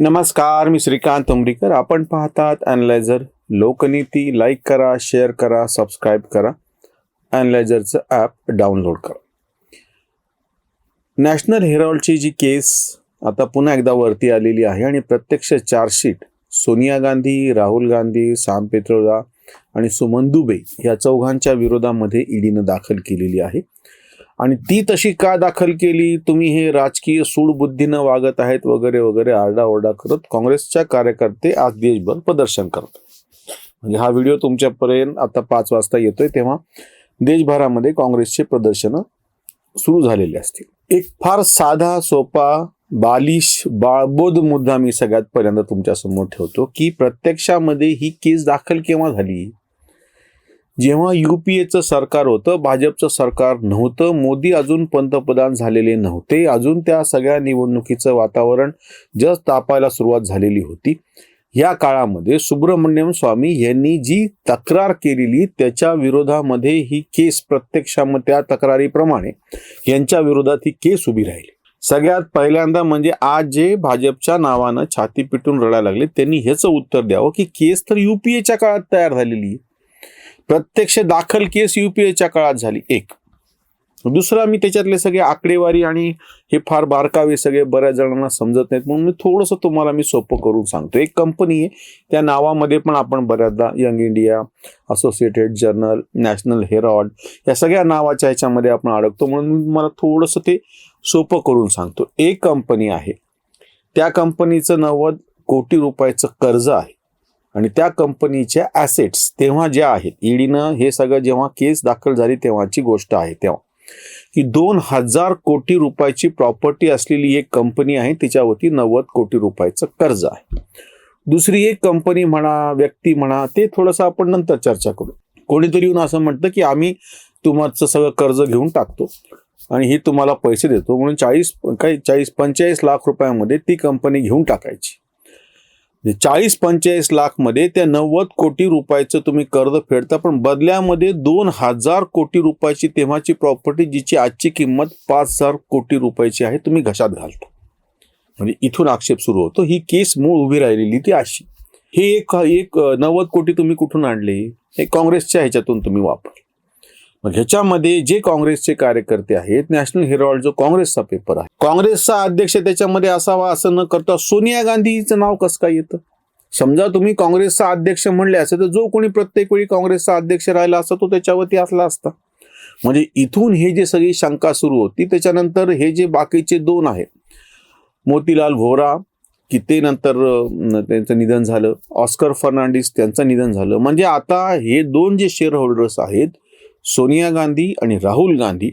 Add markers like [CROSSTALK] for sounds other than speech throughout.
नमस्कार मी श्रीकांत उमरीकर आपण पाहतात अनलायझर लोकनीती लाईक करा शेअर करा सबस्क्राईब करा. अनलायझरचं ॲप डाउनलोड करा. नॅशनल हेरॉल्डची जी केस आता पुन्हा एकदा वरती आलेली आहे आणि प्रत्यक्ष चार्जशीट सोनिया गांधी राहुल गांधी साम पेत्रोदा आणि सुमन दुबे या चौघांच्या विरोधामध्ये ईडीनं दाखल केलेली आहे. आणि ती तशी का दाखल केली? तुम्ही हे राजकीय सूडबुद्धीनं वागत आहेत वगैरे वगैरे आरडाओरडा करत काँग्रेसच्या कार्यकर्ते आज देशभर प्रदर्शन करतात म्हणजे हा व्हिडिओ तुमच्यापर्यंत आता पाच वाजता येतोय तेव्हा देशभरामध्ये काँग्रेसचे प्रदर्शनं सुरू झालेले असतील. एक फार साधा सोपा बालिश बाळबोध मुद्दा मी सगळ्यात पहिल्यांदा तुमच्यासमोर ठेवतो की प्रत्यक्षामध्ये ही केस दाखल केव्हा झाली? जेव्हा युपीएचं सरकार होतं भाजपचं सरकार नव्हतं मोदी अजून पंतप्रधान झालेले नव्हते अजून त्या सगळ्या निवडणुकीचं वातावरण जस्ट तापायला सुरुवात झालेली होती या काळामध्ये सुब्रमण्यम स्वामी यांनी जी तक्रार केलेली त्याच्या विरोधामध्ये ही केस प्रत्यक्षामध्ये त्या तक्रारीप्रमाणे यांच्या विरोधात ही केस उभी राहिली. सगळ्यात पहिल्यांदा म्हणजे आज जे भाजपच्या नावानं छाती पिटून रडायला लागले त्यांनी ह्याचं उत्तर द्यावं की केस तर युपीएच्या काळात तयार झालेली आहे. प्रत्यक्ष दाखल केस युपीएच्या काळात झाली एक. दुसरा मी त्याच्यातले सगळे आकडेवारी आणि हे फार बारकावे सगळे बऱ्याच जणांना समजत नाहीत म्हणून मी थोडंसं तुम्हाला मी सोपं करून सांगतो. एक कंपनी आहे त्या नावामध्ये पण आपण बऱ्याचदा young India associated journal national herald या सगळ्या नावाच्या ह्याच्यामध्ये आपण अडकतो म्हणून मी तुम्हाला थोडंसं ते सोपं करून सांगतो. एक कंपनी आहे त्या कंपनीचं नव्वद कोटी रुपयाचं कर्ज आहे. आणि त्या कंपनीच्या ॲसेट्स तेव्हा ज्या आहेत ईडीनं हे सगळं जेव्हा केस दाखल झाली तेव्हाची गोष्ट आहे तेव्हा. की दोन हजार कोटी रुपयाची प्रॉपर्टी असलेली एक कंपनी आहे तिच्यावरती नव्वद कोटी रुपयाचं कर्ज आहे. दुसरी एक कंपनी म्हणा व्यक्ती म्हणा ते थोडंसं आपण नंतर चर्चा करू. कोणीतरी येऊन असं म्हणतं की आम्ही तुमचं सगळं कर्ज घेऊन टाकतो आणि ही तुम्हाला पैसे देतो म्हणून चाळीस काही चाळीस पंचेचाळीस लाख रुपयामध्ये ती कंपनी घेऊन टाकायची. म्हणजे चाळीस पंचेचाळीस लाखमध्ये त्या नव्वद कोटी रुपयाचं तुम्ही कर्ज फेडता पण बदल्यामध्ये दोन हजार कोटी रुपयाची तेव्हाची प्रॉपर्टी जिची आजची किंमत पाच हजार कोटी रुपयाची आहे तुम्ही घशात घालता. म्हणजे इथून आक्षेप सुरू होतो. ही केस मूळ उभी राहिलेली ती अशी. हे एक एक नव्वद कोटी तुम्ही कुठून आणले? हे काँग्रेसच्या ह्याच्यातून तुम्ही वापरले. मग ह्याच्यामध्ये जे काँग्रेसचे कार्यकर्ते आहेत नॅशनल हेरॉल्ड जो काँग्रेसचा पेपर आहे. काँग्रेसचा अध्यक्ष त्याच्यामध्ये असावा असं न करता सोनिया गांधीचं नाव कसं काय येतं? समजा तुम्ही काँग्रेसचा अध्यक्ष म्हणले असेल तर जो कोणी प्रत्येक वेळी काँग्रेसचा अध्यक्ष राहिला असता तो त्याच्यावरती असला असता. म्हणजे इथून हे जे सगळी शंका सुरू होती त्याच्यानंतर हे जे बाकीचे दोन आहेत मोतीलाल व्होरा की ते नंतर त्यांचं निधन झालं ऑस्कर फर्नांडिस त्यांचं निधन झालं. म्हणजे आता हे दोन जे शेअर होल्डर्स आहेत सोनिया गांधी आणि राहुल गांधी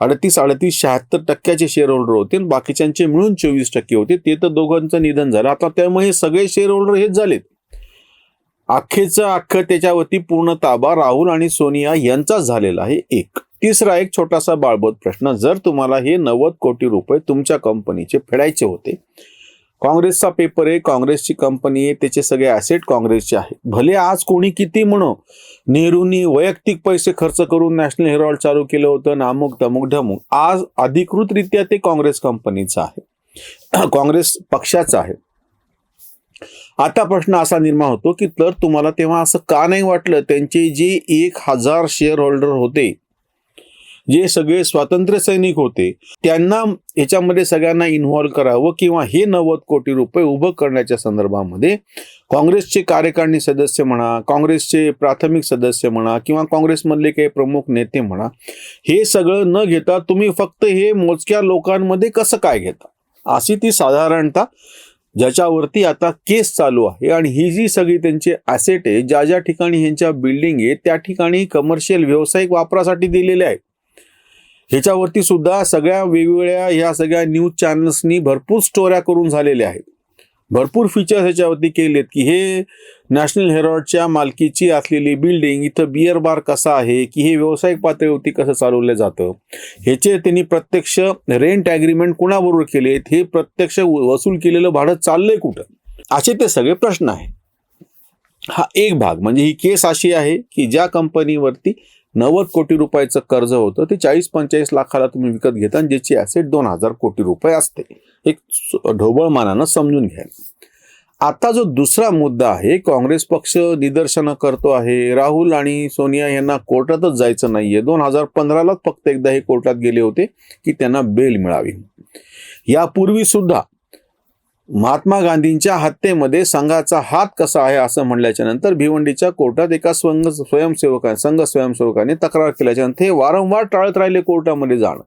अडतीस अडतीस शहात्तर टक्क्याचे शेअर होल्डर होते आणि बाकीच्यांचे मिळून चोवीस टक्के होते. ते तर दोघांचं निधन झालं. आता त्यामुळे हे सगळे शेअर होल्डर हेच झालेत. अख्खेचं अख्खं त्याच्यावरती पूर्ण ताबा राहुल आणि सोनिया यांचाच झालेला आहे एक. तिसरा एक छोटासा बाळबोध प्रश्न. जर तुम्हाला हे नव्वद कोटी रुपये तुमच्या कंपनीचे फेडायचे होते काँग्रेसचा पेपर आहे काँग्रेसची कंपनी आहे त्याचे सगळे ॲसेट काँग्रेसचे आहे भले आज कोणी किती म्हणो नेहरूंनी वैयक्तिक पैसे खर्च करून नॅशनल हेरॉल्ड चालू केलं होतं नामुक धमुक ढमुक. आज अधिकृतरित्या ते काँग्रेस कंपनीचं आहे. [CLEARS THROAT] काँग्रेस पक्षाचं आहे. आता प्रश्न असा निर्माण होतो की तर तुम्हाला तेव्हा असं का नाही वाटलं? त्यांचे जे एक हजार शेअर होल्डर होते जे सगळे स्वातंत्र्य सैनिक होते त्यांना याच्यामध्ये सगळ्यांना इन्व्हॉल्व्ह करावं किंवा हे नव्वद कोटी रुपये उभं करण्याच्या संदर्भामध्ये काँग्रेसचे कार्यकारिणी सदस्य म्हणा काँग्रेसचे प्राथमिक सदस्य म्हणा किंवा काँग्रेसमधले काही प्रमुख नेते म्हणा हे सगळं न घेता तुम्ही फक्त हे मोजक्या लोकांमध्ये कसं काय घेता? अशी ती साधारणतः ज्याच्यावरती आता केस चालू आहे आणि ही जी सगळी त्यांची ॲसेट आहे ज्या ज्या ठिकाणी ह्यांच्या बिल्डिंग आहे त्या ठिकाणी कमर्शियल व्यावसायिक वापरासाठी दिलेले आहेत. ह्याच्यावरती सुद्धा सगळ्या वेगवेगळ्या ह्या सगळ्या न्यूज चॅनल्सनी भरपूर स्टोऱ्या करून झालेल्या आहेत. भरपूर फीचर्स ह्याच्यावरती केलेत की हे नॅशनल हेरॉडच्या मालकीची असलेली बिल्डिंग इथं बियर बार कसा आहे की हे व्यावसायिक पातळीवरती कसं चालवलं जातं ह्याचे त्यांनी प्रत्यक्ष रेंट ॲग्रीमेंट कुणाबरोबर केलेत हे प्रत्यक्ष वसूल केलेलं भाडं चाललंय कुठं? असे ते सगळे प्रश्न आहेत. हा एक भाग म्हणजे ही केस अशी आहे की ज्या कंपनीवरती नव्वद कोटी रुपयाचं कर्ज होतं ते चाळीस पंचेचाळीस लाखाला तुम्ही विकत घेता आणि ज्याची ॲसेट दोन हजार कोटी रुपये असते. एक ढोबळ मानानं समजून घ्या. आता जो दुसरा मुद्दा आहे काँग्रेस पक्ष निदर्शनं करतो आहे. राहुल आणि सोनिया यांना कोर्टातच जायचं नाहीये. दोन हजार पंधरालाच फक्त एकदा हे कोर्टात गेले होते की त्यांना बेल मिळावी. यापूर्वी सुद्धा महात्मा गांधींच्या हत्येमध्ये संघाचा हात कसा आहे असं म्हणल्याच्या नंतर भिवंडीच्या कोर्टात एका स्वंग स्वयंसेवका संघ स्वयंसेवकाने तक्रार केल्याच्यानंतर हे वारंवार टाळत राहिले कोर्टामध्ये जाणं.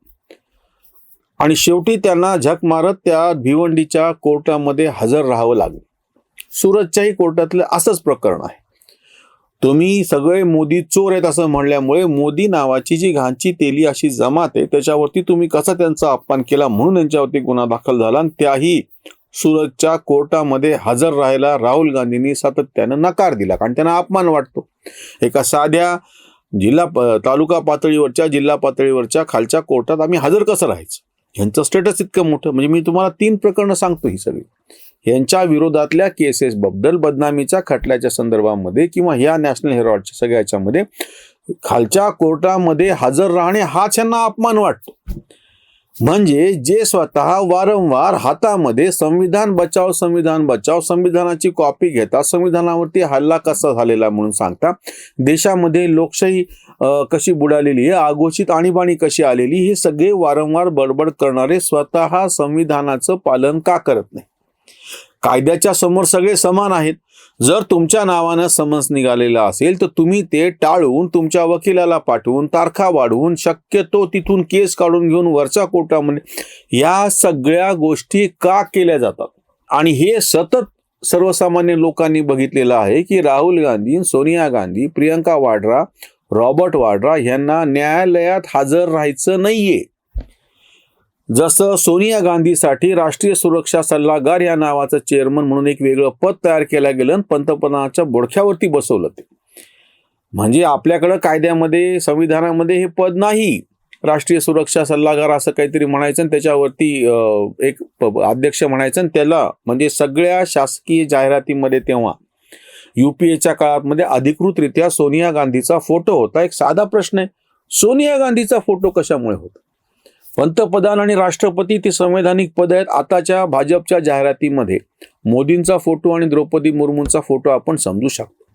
आणि शेवटी त्यांना झक मारत त्या भिवंडीच्या कोर्टामध्ये हजर राहावं लागलं. सुरतच्याही कोर्टातलं असंच प्रकरण आहे. तुम्ही सगळे मोदी चोर आहेत असं म्हणल्यामुळे मोदी नावाची जी घाणची तेली अशी जमात आहे त्याच्यावरती तुम्ही कसा त्यांचा अपमान केला म्हणून त्यांच्यावरती गुन्हा दाखल झाला आणि त्याही सुरतच्या कोर्टामध्ये हजर राहायला राहुल गांधींनी सातत्यानं नकार दिला कारण त्यांना अपमान वाटतो. एका साध्या जिल्हा प- तालुका पातळीवरच्या जिल्हा पातळीवरच्या खालच्या कोर्टात आम्ही हजर कसं राहायचं? यांचं स्टेटस इतकं मोठं म्हणजे मी तुम्हाला तीन प्रकरणं सांगतो ही सगळी. यांच्या विरोधातल्या केसेसबद्दल बदनामीच्या खटल्याच्या संदर्भामध्ये किंवा ह्या नॅशनल हेरॉडच्या सगळ्याच्यामध्ये खालच्या कोर्टामध्ये हजर राहणे हाच यांना अपमान वाटतो. म्हणजे जे स्वतः वारंवार हातामध्ये संविधान बचाव संविधान बचाव संविधानाची कॉपी घेता संविधानावरती हल्ला कसा झालेला म्हणून सांगता. देशामध्ये लोकशाही कशी बुडालेली आहे आघोषित आणीबाणी कशी आलेली हे सगळे वारंवार बडबड करणारे स्वतः संविधानाचं पालन का करत नाही? कायद्याच्या समोर सगळे समान आहेत. जर तुमच्या नावानं समन्स निघालेला असेल तर तुम्ही ते टाळून तुमच्या वकिलाला पाठवून तारखा वाढवून शक्यतो तिथून केस काढून घेऊन वरच्या कोर्टामध्ये या सगळ्या गोष्टी का केल्या जातात? आणि हे सतत सर्वसामान्य लोकांनी बघितलेलं आहे की राहुल गांधी सोनिया गांधी प्रियंका वाड्रा रॉबर्ट वाड्रा यांना न्यायालयात हजर राहायचं नाहीये. जसं सोनिया गांधीसाठी राष्ट्रीय सुरक्षा सल्लागार या नावाचं चेअरमन म्हणून एक वेगळं पद तयार केलं गेलं आणि पंतप्रधानाच्या बोडख्यावरती बसवलं ते. म्हणजे आपल्याकडं कायद्यामध्ये संविधानामध्ये हे पद नाही. राष्ट्रीय सुरक्षा सल्लागार असं काहीतरी म्हणायचं आणि त्याच्यावरती एक अध्यक्ष म्हणायचं आणि त्याला म्हणजे सगळ्या शासकीय जाहिरातीमध्ये तेव्हा युपीएच्या काळामध्ये अधिकृतरित्या सोनिया गांधीचा फोटो होता. एक साधा प्रश्न आहे. सोनिया गांधीचा फोटो कशामुळे होता? पंतप्रधान आणि राष्ट्रपती ती संवैधानिक पद आहेत आताच्या भाजपच्या जाहिरातीमध्ये. मोदींचा फोटो आणि द्रौपदी मुर्मूंचा फोटो आपण समजू शकतो.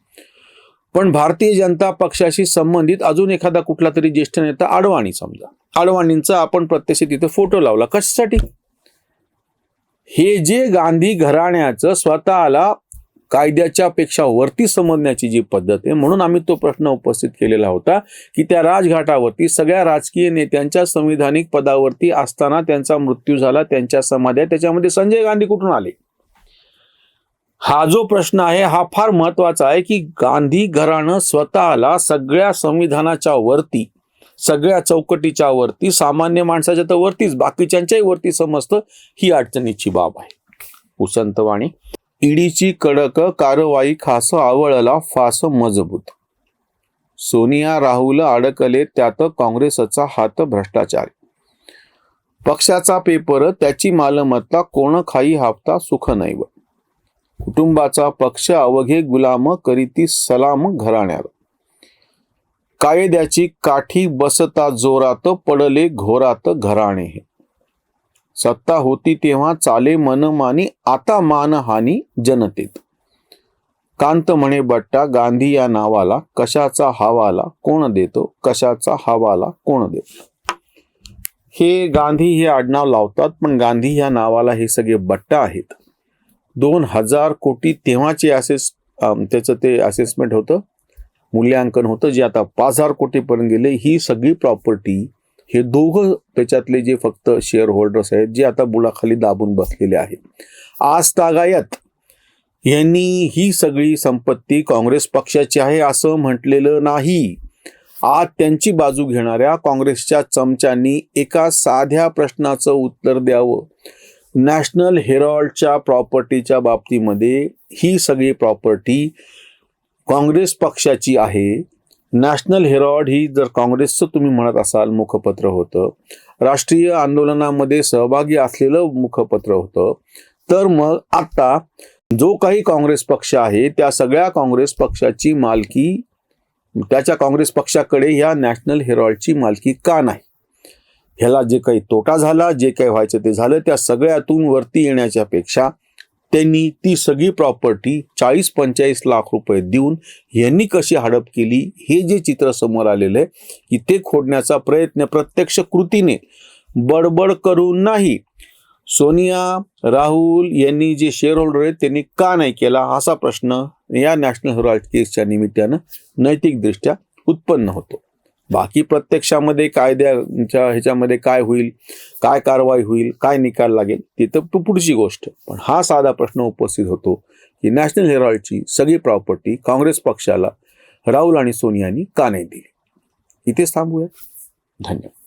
पण भारतीय जनता पक्षाशी संबंधित अजून एखादा कुठला तरी ज्येष्ठ नेता आडवाणी समजा. आडवाणींचा आपण प्रत्यक्ष तिथे फोटो लावला. कशासाठी? हे जे गांधी घराण्याचं स्वतःला कायद्याच्या पेक्षा वरती समजण्याची जी पद्धत आहे म्हणून आम्ही तो प्रश्न उपस्थित केलेला होता की त्या राजघाटावरती सगळ्या राजकीय नेत्यांच्या संविधानिक पदावरती असताना त्यांचा मृत्यू झाला त्यांच्या समाध्या त्याच्यामध्ये संजय गांधी कुठून आले? हा जो प्रश्न आहे हा फार महत्त्वाचा आहे की गांधी घराणं स्वतःला सगळ्या संविधानाच्या वरती सगळ्या चौकटीच्या वरती सामान्य माणसाच्या तर वरतीच बाकीच्यांच्याही वरती समजतं ही अडचणीची बाब आहे. उसंतवाणी ईडीची कडक कारवाई खास आवळला फास मजबूत. सोनिया राहुल अडकले त्यात काँग्रेसचा हात भ्रष्टाचार. पक्षाचा पेपर त्याची मालमत्ता कोण खाई हापता सुख नैव. कुटुंबाचा पक्ष अवघे गुलाम करीती सलाम घराण्याला कायद्याची काठी बसता जोरात पडले घोरात घराणे हे. सत्ता होती तेव्हा चाले मनमानी आता मानहानी जनतेत. कांत म्हणे बट्टा गांधी या नावाला कशाचा हवाला कोण देतो? कशाचा हवाला कोण देतो? हे गांधी हे आडनाव लावतात पण गांधी या नावाला हे सगळे बट्टा आहेत. दोन हजार कोटी तेव्हाचे असेस त्याचं ते असेसमेंट होतं मूल्यांकन होतं जे आता पाच हजार कोटीपर्यंत गेले ही सगळी प्रॉपर्टी हे दोघं त्याच्यातले जे फक्त शेअर होल्डर्स आहेत जे आता बुडाखाली दाबून बसलेले आहेत. आज तागायत. यांनी ही सगळी संपत्ती काँग्रेस पक्षाची आहे असं म्हटलेलं नाही. आज त्यांची बाजू घेणाऱ्या काँग्रेसच्या चमच्यांनी एका साध्या प्रश्नाचं उत्तर द्यावं. नॅशनल हेरॉल्डच्या प्रॉपर्टीच्या बाबतीमध्ये ही सगळी प्रॉपर्टी काँग्रेस पक्षाची आहे. नॅशनल हेरॉड ही जर काँग्रेसचं तुम्ही म्हणत असाल मुखपत्र होतं राष्ट्रीय आंदोलनामध्ये सहभागी असलेलं मुखपत्र होतं तर मग आता जो काही काँग्रेस पक्ष आहे त्या सगळ्या काँग्रेस पक्षाची मालकी त्याच्या काँग्रेस पक्षाकडे ह्या नॅशनल हेरॉल्डची मालकी का नाही? ह्याला जे काही तोटा झाला जे काही व्हायचं ते झालं त्या सगळ्यातून वरती येण्याच्या पेक्षा त्यांनी ती सगळी प्रॉपर्टी चाळीस पंचेचाळीस लाख रुपये देऊन यांनी कशी हडप केली हे जे चित्र समोर आलेलं आहे की ते खोडण्याचा प्रयत्न प्रत्यक्ष कृतीने बडबड करून नाही. सोनिया राहुल यांनी जे शेअर होल्डर आहेत त्यांनी का नाही केला असा प्रश्न या नॅशनल हेराल्ड केसच्या निमित्तानं नैतिकदृष्ट्या उत्पन्न होतो. बाकी प्रत्यक्षामध्ये कायद्याच्या ह्याच्यामध्ये काय होईल काय कारवाई होईल काय निकाल लागेल ते तर पु- पुढची गोष्ट. पण हा साधा प्रश्न उपस्थित होतो की नॅशनल हेराल्डची सगळी प्रॉपर्टी काँग्रेस पक्षाला राहुल आणि सोनियांनी का नाही दिली? इथेच थांबूया. धन्यवाद.